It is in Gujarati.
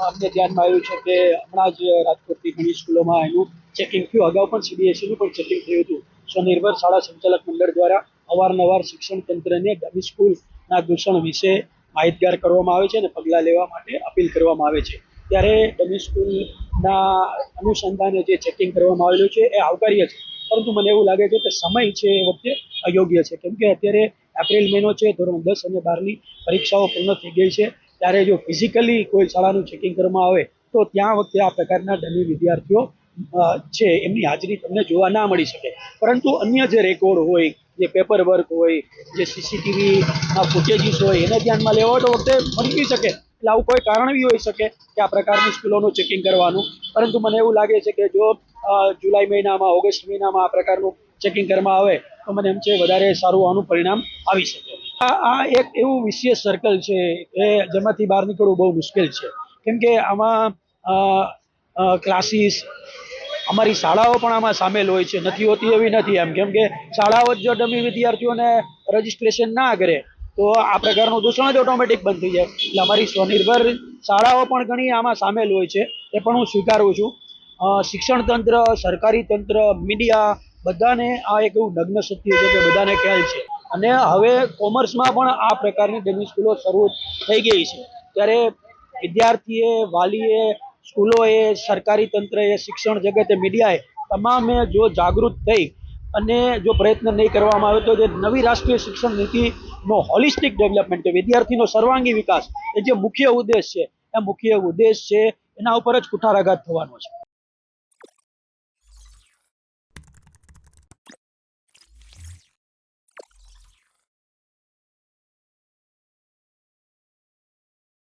અમને ધ્યાનમાં આવ્યું છે કે હમણાં જ રાજકોટની ઘણી સ્કૂલોમાં એનું ચેકિંગ થયું. અગાઉ પણ સીબીએસઈનું પણ ચેકિંગ થયું હતું. સ્વનિર્ભર શાળા સંચાલક મંડળ દ્વારા અવારનવાર શિક્ષણ તંત્રને ડમી સ્કૂલના દૂષણ વિશે માહિતગાર કરવામાં આવે છે અને પગલાં લેવા માટે અપીલ કરવામાં આવે છે. ત્યારે ડમી સ્કૂલના અનુસંધાને જે ચેકિંગ કરવામાં આવેલું છે એ આવકાર્ય છે. પરંતુ મને એવું લાગે છે કે સમય છે એ વખતે અયોગ્ય છે. કેમ કે અત્યારે એપ્રિલ મહિનો છે, ધોરણ દસ અને બારની પરીક્ષાઓ પૂર્ણ થઈ ગઈ છે. ત્યારે જો ફિઝિકલી કોઈ શાળાનું ચેકિંગ કરવામાં આવે, તો ત્યાં વખતે આ પ્રકારના ડમી વિદ્યાર્થીઓ છે, એમની હાજરી તમને જોવા ના મળી શકે. પરંતુ અન્ય જે રેકોર્ડ હોય, જે પેપર વર્ક હોય, જે સીસીટીવીના ફૂટેજીસ હોય, એને ધ્યાનમાં લેવા તો વખતે મળી શકે. એટલે આવું કોઈ કારણ બી હોઈ શકે કે આ પ્રકારની સ્કૂલોનું ચેકિંગ કરવાનું. પરંતુ મને એવું લાગે છે કે જો જુલાઈ મહિનામાં, ઓગસ્ટ મહિનામાં આ પ્રકારનું ચેકિંગ કરવામાં આવે, તો મને એમ છે વધારે સારું આનું પરિણામ આવી શકે. આ આ એક એવું વિશેષ સર્કલ છે એ જેમાંથી બહાર નીકળવું બહુ મુશ્કેલ છે. કેમ કે આમાં ક્લાસીસ અમારી શાળાઓ પણ આમાં સામેલ હોય છે. નથી હોતી એવી નથી એમ. કેમ કે શાળાઓ જ જો ડમી વિદ્યાર્થીઓને રજીસ્ટ્રેશન ના કરે, તો આ પ્રકારનું દૂષણ જ ઓટોમેટિક બંધ થઈ જાય. એટલે અમારી સ્વનિર્ભર શાળાઓ પણ ઘણી આમાં સામેલ હોય છે. એ પણ હું સ્વીકારું છું. શિક્ષણ તંત્ર, સરકારી તંત્ર મીડિયા બધાને આ એક એવું નગ્ન સત્ય છે કે બધાને ખ્યાલ છે. અને હવે કોમર્સમાં પણ આ પ્રકારની ડમી સ્કૂલો શરૂ થઈ ગઈ છે. ત્યારે વિદ્યાર્થીએ, વાલીએ, સ્કૂલોએ, સરકારી તંત્રએ, શિક્ષણ જગતે, મીડિયાએ તમામે જો જાગૃત થઈ અને જો પ્રયત્ન નહીં કરવામાં આવે તો જે નવી રાષ્ટ્રીય શિક્ષણ નીતિનો હોલિસ્ટિક ડેવલપમેન્ટ કે વિદ્યાર્થીનો સર્વાંગી વિકાસ, એ જે મુખ્ય ઉદ્દેશ છે, એ મુખ્ય ઉદ્દેશ છે, એના ઉપર જ કુઠારાઘાત થવાનો છે.